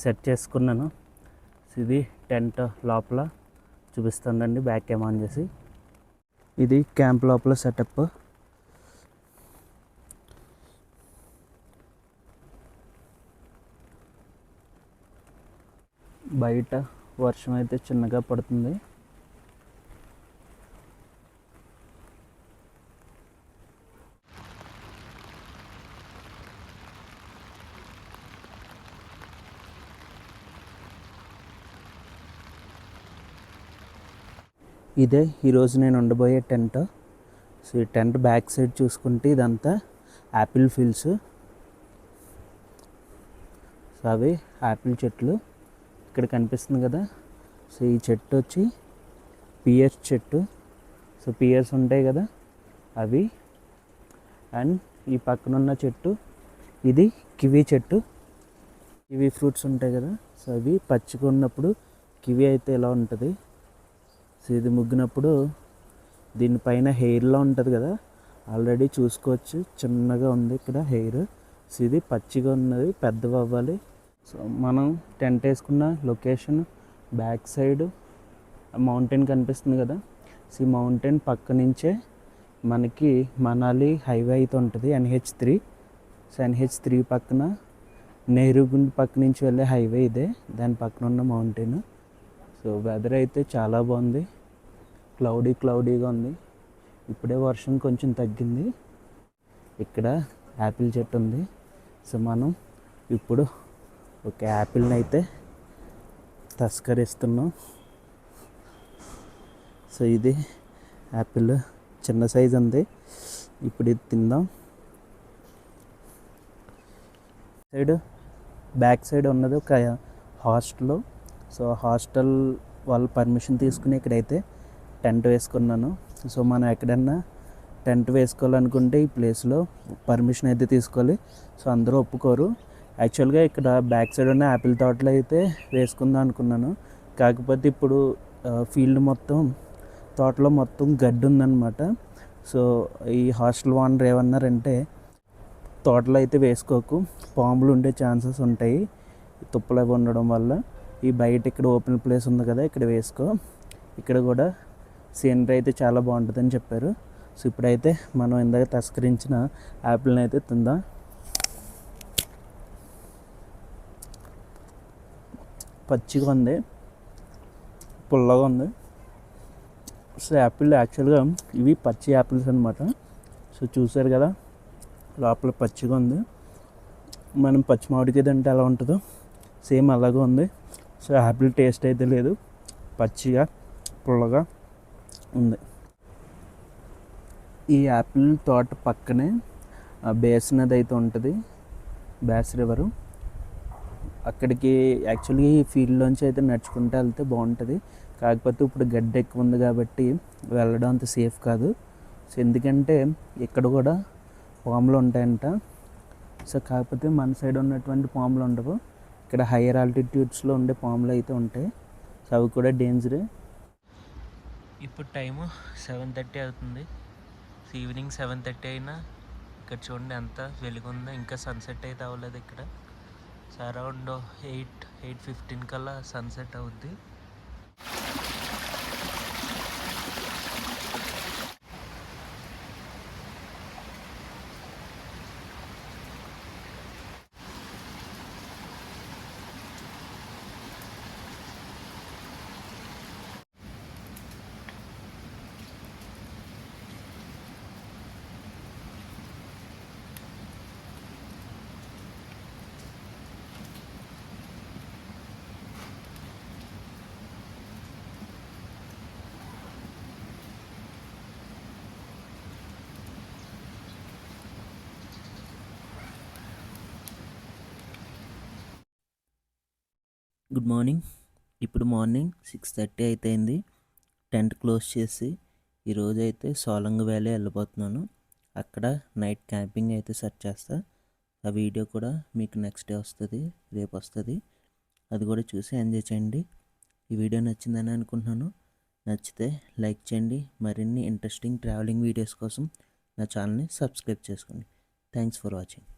Set చేసుకున్నాను. ఇది tent లోపల చూపిస్తుందండి బ్యాక్ క్యామ్ ఆన్ చేసి ఇది క్యాంప్ లోపల సెటప్. బయట వర్షం అయితే చిన్నగా పడుతుంది. ఇదే ఈరోజు నేను ఉండబోయే టెంట్. సో ఈ టెంట్ బ్యాక్ సైడ్ చూసుకుంటే ఇదంతా యాపిల్ ఫీల్డ్స్. సో అవి యాపిల్ చెట్లు ఇక్కడ కనిపిస్తుంది కదా. సో ఈ చెట్టు వచ్చి పియర్స్ చెట్టు. సో పియర్స్ ఉంటాయి కదా అవి. అండ్ ఈ పక్కన ఉన్న చెట్టు ఇది కివీ చెట్టు. కివీ ఫ్రూట్స్ ఉంటాయి కదా. సో అవి పచ్చిగా ఉన్నప్పుడు కివీ అయితే ఇలా ఉంటుంది? సో ఇది ముగ్గినప్పుడు దీనిపైన హెయిర్లో ఉంటుంది కదా ఆల్రెడీ చూసుకోవచ్చు. చిన్నగా ఉంది ఇక్కడ హెయిర్. సో ఇది పచ్చిగా ఉన్నది పెద్దవి అవ్వాలి సో మనం టెంట్ వేసుకున్న లొకేషన్ బ్యాక్ సైడ్ మౌంటైన్ కనిపిస్తుంది కదా సో ఈ మౌంటైన్ పక్క నుంచే మనకి మనాలి హైవే అయితే ఉంటుంది NH three. So NH three పక్కన నెహ్రూగుండ్ పక్క నుంచి వెళ్ళే హైవే ఇదే దాని పక్కన ఉన్న మౌంటైన్. సో వెదర్ అయితే చాలా బాగుంది. క్లౌడీ క్లౌడీగా ఉంది. ఇప్పుడే వర్షం కొంచెం తగ్గింది. ఇక్కడ యాపిల్ చెట్టు ఉంది. సో మనం ఇప్పుడు ఒక యాపిల్ని అయితే తస్కరిస్తున్నాం. సో ఇది యాపిల్ చిన్న సైజ్ ఉంది. ఇప్పుడు ఇది తిందాం. సైడ్ బ్యాక్ సైడ్ ఉన్నది ఒక హాస్టల్. సో హాస్టల్ వాళ్ళ పర్మిషన్ తీసుకుని ఇక్కడైతే టెంట్ వేసుకున్నాను. సో మనం ఎక్కడన్నా టెంట్ వేసుకోవాలనుకుంటే ఈ ప్లేస్లో పర్మిషన్ అయితే తీసుకోవాలి. సో అందరూ ఒప్పుకోరు. యాక్చువల్గా ఇక్కడ బ్యాక్ సైడ్ ఉన్న యాపిల్ తోటలో అయితే వేసుకుందాం అనుకున్నాను. కాకపోతే ఇప్పుడు ఫీల్డ్ మొత్తం తోటలో మొత్తం గడ్డి ఉందన్నమాట. సో ఈ హాస్టల్ ఓనర్ ఏమన్నారంటే తోటలో అయితే వేసుకోకు. పాములు ఉండే ఛాన్సెస్ ఉంటాయి. తుప్పలు అవి ఉండడం వల్ల. ఈ బయట ఇక్కడ ఓపెన్ ప్లేస్ ఉంది కదా ఇక్కడ వేసుకో. ఇక్కడ కూడా సీనరీ అయితే చాలా బాగుంటుందని చెప్పారు. సో ఇప్పుడైతే మనం ఇందాక తస్కరించిన యాపిల్ని అయితే తిందాం. పచ్చిగా ఉంది పుల్లగా ఉంది. సో యాపిల్ యాక్చువల్గా ఇవి పచ్చి యాపిల్స్ అనమాట సో చూసారు కదా లోపల పచ్చిగా ఉంది. మనం పచ్చి మామిడికాయ తింటే ఎలా ఉంటుందో? సేమ్ అలాగే ఉంది. సో యాపిల్ టేస్ట్ అయితే లేదు. పచ్చిగా పుల్లగా ఉంది. ఈ యాపిల్ తోట పక్కనే బేస్ నది అయితే ఉంటుంది. బ్యాస్ రివరు. అక్కడికి యాక్చువల్లీ ఈ ఫీల్డ్లోంచి అయితే నడుచుకుంటూ వెళ్తే బాగుంటుంది. కాకపోతే ఇప్పుడు గడ్డ ఎక్కువ ఉంది కాబట్టి వెళ్ళడం అంత సేఫ్ కాదు. సో ఎందుకంటే ఇక్కడ కూడా పాములు ఉంటాయంట. సో కాకపోతే మన సైడ్ ఉన్నటువంటి పాములు ఉండవు. ఇక్కడ హైయర్ ఆల్టిట్యూడ్స్లో ఉండే పాములు అయితే ఉంటాయి. సో అవి కూడా డేంజరే ఇప్పుడు టైము సెవెన్ థర్టీ అవుతుంది. ఈవినింగ్ సెవెన్ థర్టీ అయినా ఇక్కడ చూడండి ఎంత వెలుగుందో ఇంకా సన్సెట్ అయితే అవ్వలేదు ఇక్కడ. So around eight eight fifteen కల్లా సన్సెట్ అవుద్ది. Good morning. ఇప్పుడు మార్నింగ్ సిక్స్ థర్టీ అయితే అయింది టెంట్ క్లోజ్ చేసి ఈరోజు అయితే సోలంగ్ వ్యాలీ వెళ్ళిపోతున్నాను అక్కడ నైట్ క్యాంపింగ్ అయితే సెర్చ్ చేస్తా. ఆ వీడియో కూడా మీకు నెక్స్ట్ డే వస్తుంది రేపు వస్తుంది. అది కూడా చూసి ఎంజాయ్ చేయండి. ఈ వీడియో నచ్చిందని అనుకుంటున్నాను. నచ్చితే లైక్ చేయండి. మరిన్ని ఇంట్రెస్టింగ్ ట్రావెలింగ్ వీడియోస్ కోసం నా ఛానల్ని సబ్స్క్రైబ్ చేసుకోండి. Thanks for watching.